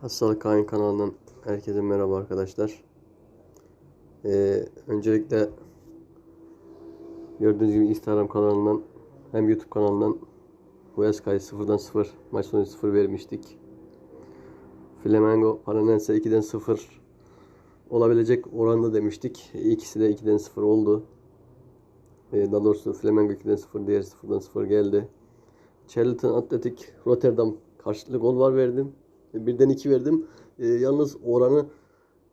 Hastalık Kain kanalından herkese merhaba arkadaşlar. Ee, öncelikle gördüğünüz gibi Instagram kanalından hem YouTube kanalından Huesca'yı 0'dan 0 maç sonu 0 vermiştik. Flamengo Paranense 2'den 0 olabilecek oranda demiştik. İkisi de 2'den 0 oldu. Ee, daha doğrusu Flamengo 2'den 0 diğer 0'dan 0 geldi. Charlton Atletik Rotterdam karşılıklı gol var verdim. Birden 2 verdim. Ee, yalnız oranı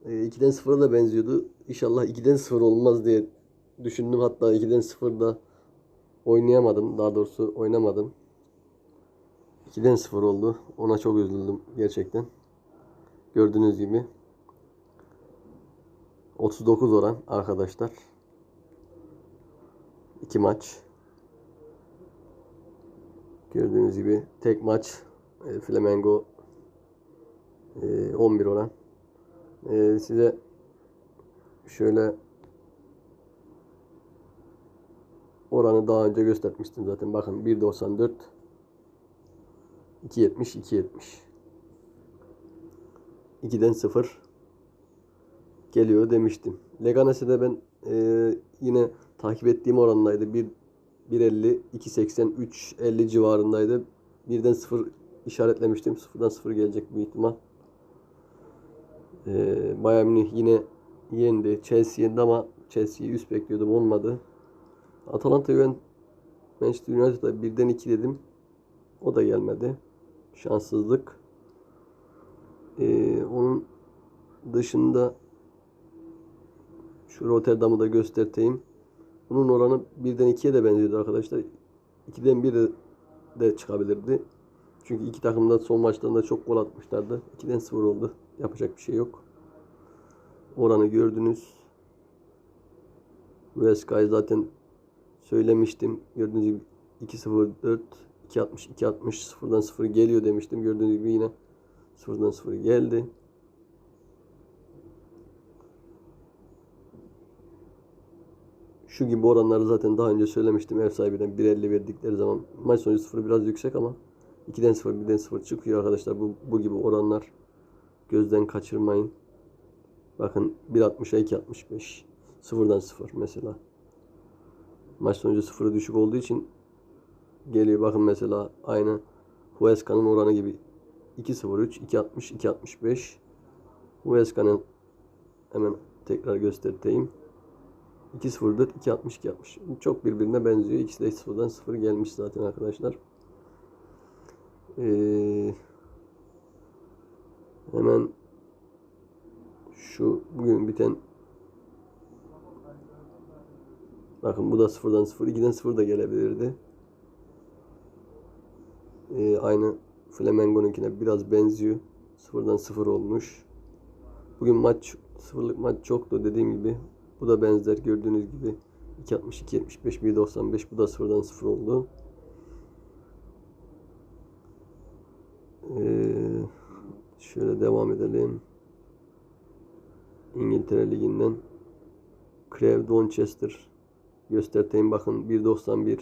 e, 2'den 0'a da benziyordu. İnşallah 2'den 0 olmaz diye düşündüm. Hatta 2'den 0'da oynayamadım. Daha doğrusu oynamadım. 2'den 0 oldu. Ona çok üzüldüm gerçekten. Gördüğünüz gibi 39 oran arkadaşlar. 2 maç. Gördüğünüz gibi tek maç e, Flamengo e, 11 oran. E, size şöyle oranı daha önce göstermiştim zaten. Bakın 1.94 2.70 2.70 2'den 0 geliyor demiştim. Leganes'e de ben e, yine takip ettiğim orandaydı. 1 1.50 2.80 3.50 civarındaydı. Birden 0 işaretlemiştim. Sıfırdan 0 gelecek bir ihtimal. Ee, Bayern Münih yine yendi. Chelsea yendi ama Chelsea'yi üst bekliyordum. Olmadı. Atalanta'yı ben Manchester United'a birden 2 dedim. O da gelmedi. Şanssızlık. Ee, onun dışında şu Rotterdam'ı da göstereyim. Bunun oranı birden 2'ye de benziyordu arkadaşlar. 2'den 1 de, de çıkabilirdi. Çünkü iki takım da son maçlarında çok gol atmışlardı. 2'den 0 oldu. Yapacak bir şey yok. Oranı gördünüz. Veska'yı zaten söylemiştim. Gördüğünüz gibi 2-0-4 2-60 2-60 0'dan 0 geliyor demiştim. Gördüğünüz gibi yine 0'dan 0 geldi. Şu gibi oranları zaten daha önce söylemiştim. Ev sahibinden 1.50 verdikleri zaman maç sonucu 0 biraz yüksek ama 2'den 0 1'den 0 çıkıyor arkadaşlar. Bu, bu gibi oranlar gözden kaçırmayın. Bakın 1.60'a 2.65 0'dan 0 mesela. Maç sonucu 0'ı düşük olduğu için geliyor. Bakın mesela aynı Huesca'nın oranı gibi 2.03 2.60 2.65 Huesca'nın hemen tekrar göstereyim. 2.04 2.60 2.60 çok birbirine benziyor. İkisi de 0'dan 0 gelmiş zaten arkadaşlar. Ee, hemen şu bugün biten bakın bu da 0'dan 0 2'den 0 da gelebilirdi. Ee, aynı Flamengo'nunkine biraz benziyor. 0'dan 0 olmuş. Bugün maç sıfırlık maç çoktu dediğim gibi. Bu da benzer gördüğünüz gibi 2.62 75 1.95 bu da 0'dan 0 oldu. Ee, şöyle devam edelim. İngiltere Ligi'nden Crew Donchester gösterteyim bakın 1.91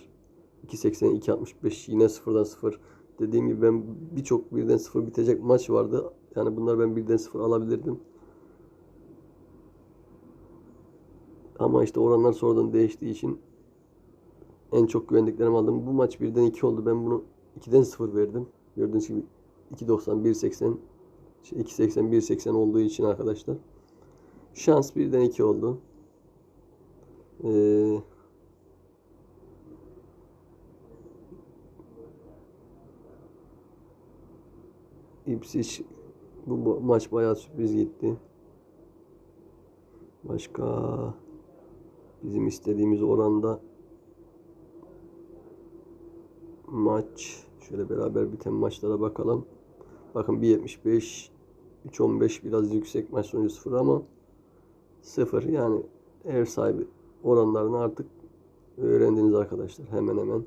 2.80 2.65 yine 0'dan 0 dediğim gibi ben birçok birden 0 bitecek maç vardı. Yani bunlar ben birden 0 alabilirdim. Ama işte oranlar sonradan değiştiği için en çok güvendiklerimi aldım. Bu maç birden 2 oldu. Ben bunu 2'den 0 verdim. Gördüğünüz gibi 2.90 1.80 şey 2.80 1.80 olduğu için arkadaşlar. Şans birden 2 oldu. Ee, Ipswich bu maç bayağı sürpriz gitti. Başka bizim istediğimiz oranda maç şöyle beraber biten maçlara bakalım. Bakın 1.75 3.15 biraz yüksek maç sonucu 0 ama 0 yani ev sahibi oranlarını artık öğrendiniz arkadaşlar hemen hemen.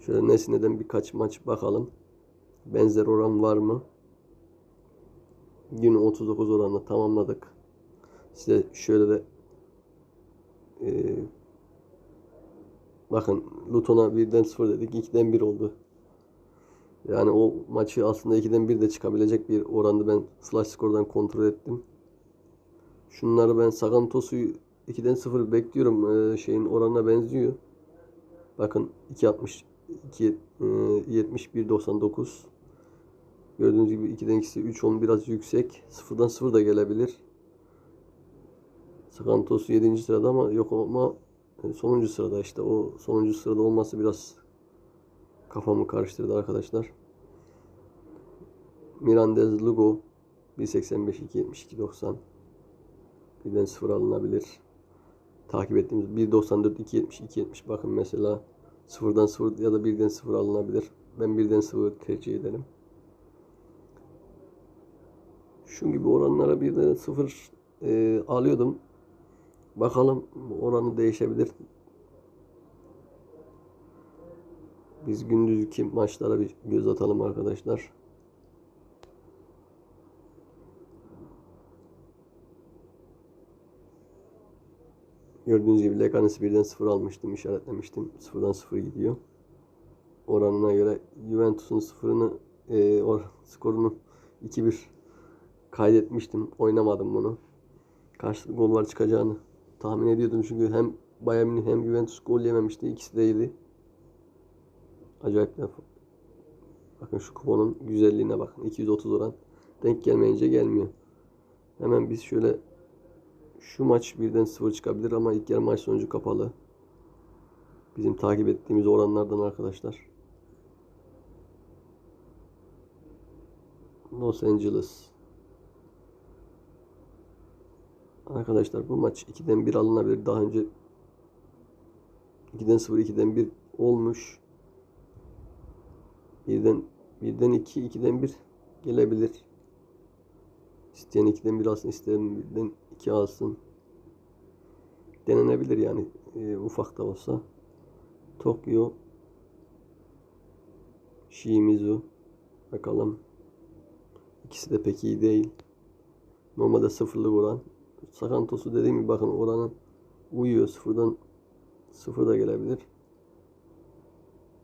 Şöyle Nesine'den birkaç maç bakalım. Benzer oran var mı? Günü 39 oranla tamamladık. Size şöyle de e, bakın Luton'a 1'den 0 dedik. 2'den 1 oldu. Yani o maçı aslında 2'den 1 de çıkabilecek bir orandı. Ben flash skordan kontrol ettim. Şunları ben Sagantos'u 2'den 0 bekliyorum. Ee, şeyin oranına benziyor. Bakın 2.60 2 e, 71.99 Gördüğünüz gibi 2'den ikisi 3.10 biraz yüksek. 0'dan 0 da gelebilir. Sakantos 7. sırada ama yok ama yani sonuncu sırada işte o sonuncu sırada olması biraz kafamı karıştırdı arkadaşlar. Mirandez Lugo 1.85 2.72 90 birden 0 alınabilir. Takip ettiğimiz 1.94 2.70 2.70 bakın mesela 0'dan 0 ya da 1'den 0 alınabilir. Ben 1'den 0 tercih ederim. Şu gibi oranlara 1'den 0 e, alıyordum. Bakalım oranı değişebilir. Biz gündüzki maçlara bir göz atalım arkadaşlar. Gördüğünüz gibi Leganes'i birden 0 almıştım, işaretlemiştim. 0'dan 0 gidiyor. Oranına göre Juventus'un sıfırını e, or, skorunu 2-1 kaydetmiştim. Oynamadım bunu. Karşılıklı gol var çıkacağını tahmin ediyordum çünkü hem Bayern hem Juventus gol yememişti. İkisi de yedi. Acayip laf. Bakın şu kuponun güzelliğine bakın. 230 oran. Denk gelmeyince gelmiyor. Hemen biz şöyle şu maç birden sıfır çıkabilir ama ilk yarı maç sonucu kapalı. Bizim takip ettiğimiz oranlardan arkadaşlar. Los Angeles. Arkadaşlar bu maç 2'den 1 alınabilir. Daha önce 2'den 0 2'den 1 olmuş. Birden birden 2 2'den 1 gelebilir. İsteyen 2'den 1 alsın, isteyen birden 2 alsın. Denenebilir yani e, ufak da olsa. Tokyo Shimizu bakalım. İkisi de pek iyi değil. Normalde sıfırlık oran. Sakantos'u dediğim gibi bakın oranın uyuyor. Sıfırdan sıfır da gelebilir.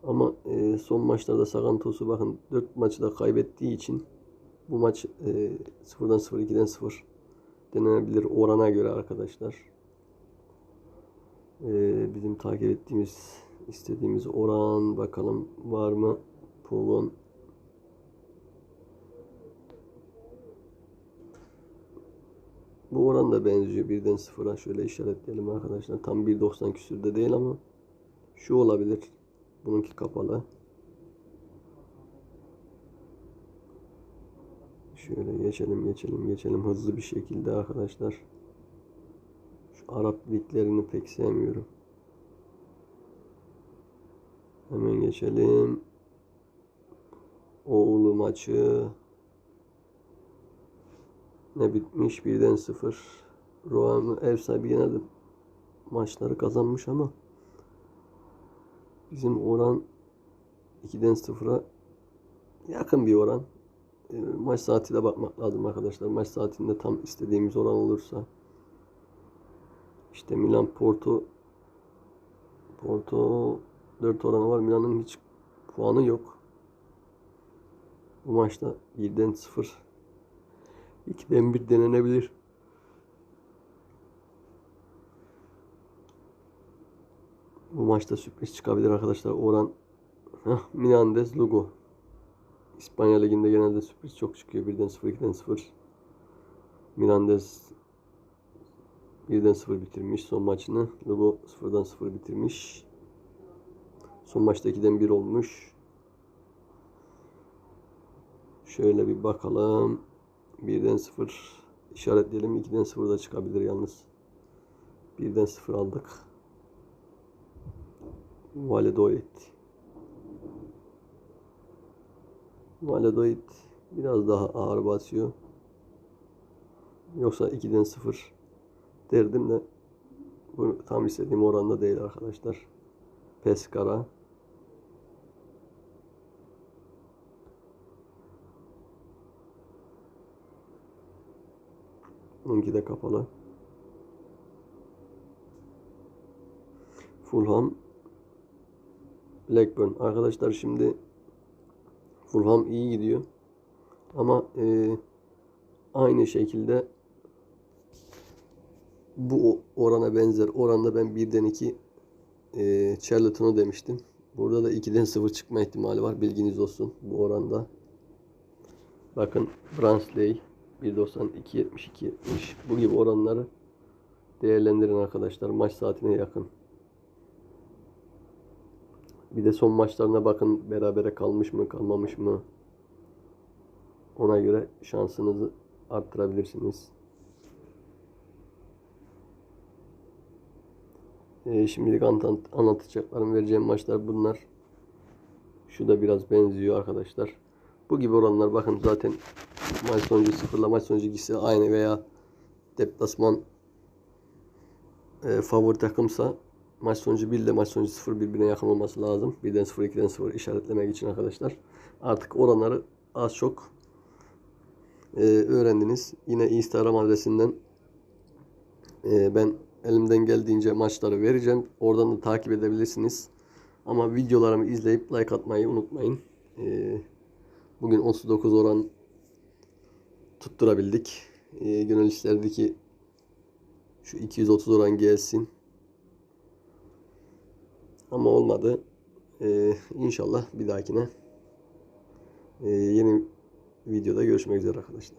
Ama e, son maçlarda Sakantos'u bakın 4 maçı da kaybettiği için bu maç e, 0'dan 0 2'den 0 denenebilir orana göre arkadaşlar. E, bizim takip ettiğimiz istediğimiz oran bakalım var mı? Pogon Bu oran da benziyor birden sıfıra şöyle işaretleyelim arkadaşlar. Tam 1.90 küsürde değil ama şu olabilir. Bununki kapalı. Şöyle geçelim geçelim geçelim hızlı bir şekilde arkadaşlar. Şu Arap liglerini pek sevmiyorum. Hemen geçelim. Oğlu maçı ne bitmiş birden sıfır. Roam ev sahibi genelde maçları kazanmış ama bizim oran 2'den 0'a yakın bir oran. E, maç saatiyle bakmak lazım arkadaşlar. Maç saatinde tam istediğimiz oran olursa işte Milan Porto Porto 4 oranı var. Milan'ın hiç puanı yok. Bu maçta 1'den 0 2'den 1 denenebilir. Bu maçta sürpriz çıkabilir arkadaşlar. Oran Heh, Minandez Lugo. İspanya Ligi'nde genelde sürpriz çok çıkıyor. 1'den 0, 2'den 0. Minandez 1'den 0 bitirmiş son maçını. Lugo 0'dan 0 bitirmiş. Son maçta 2'den 1 olmuş. Şöyle bir bakalım. 1'den 0 işaretleyelim. 2'den 0 da çıkabilir yalnız. 1'den 0 aldık. Valladolid. Valladolid biraz daha ağır basıyor. Yoksa 2'den 0 derdim de bu tam istediğim oranda değil arkadaşlar. Pescara. Onunki de kapalı. Fulham Blackburn. Arkadaşlar şimdi Fulham iyi gidiyor. Ama e, aynı şekilde bu orana benzer oranda ben 1'den 2 e, Charlton'u demiştim. Burada da 2'den 0 çıkma ihtimali var. Bilginiz olsun bu oranda. Bakın Bransley 1.90 2.70 2.70 bu gibi oranları değerlendirin arkadaşlar. Maç saatine yakın. Bir de son maçlarına bakın berabere kalmış mı kalmamış mı. Ona göre şansınızı arttırabilirsiniz. Ee, şimdilik anlat anlatacaklarım vereceğim maçlar bunlar. Şu da biraz benziyor arkadaşlar. Bu gibi oranlar bakın zaten maç sonucu sıfırla maç sonucu ikisi aynı veya deplasman e, favori takımsa maç sonucu 1 ile maç sonucu 0 birbirine yakın olması lazım. 1'den 0 2'den 0 işaretlemek için arkadaşlar. Artık oranları az çok e, öğrendiniz. Yine Instagram adresinden e, ben elimden geldiğince maçları vereceğim. Oradan da takip edebilirsiniz. Ama videolarımı izleyip like atmayı unutmayın. E, bugün 39 oran tutturabildik. E, gönül isterdi ki şu 230 oran gelsin. Ama olmadı. E, inşallah bir dahakine e, yeni videoda görüşmek üzere arkadaşlar.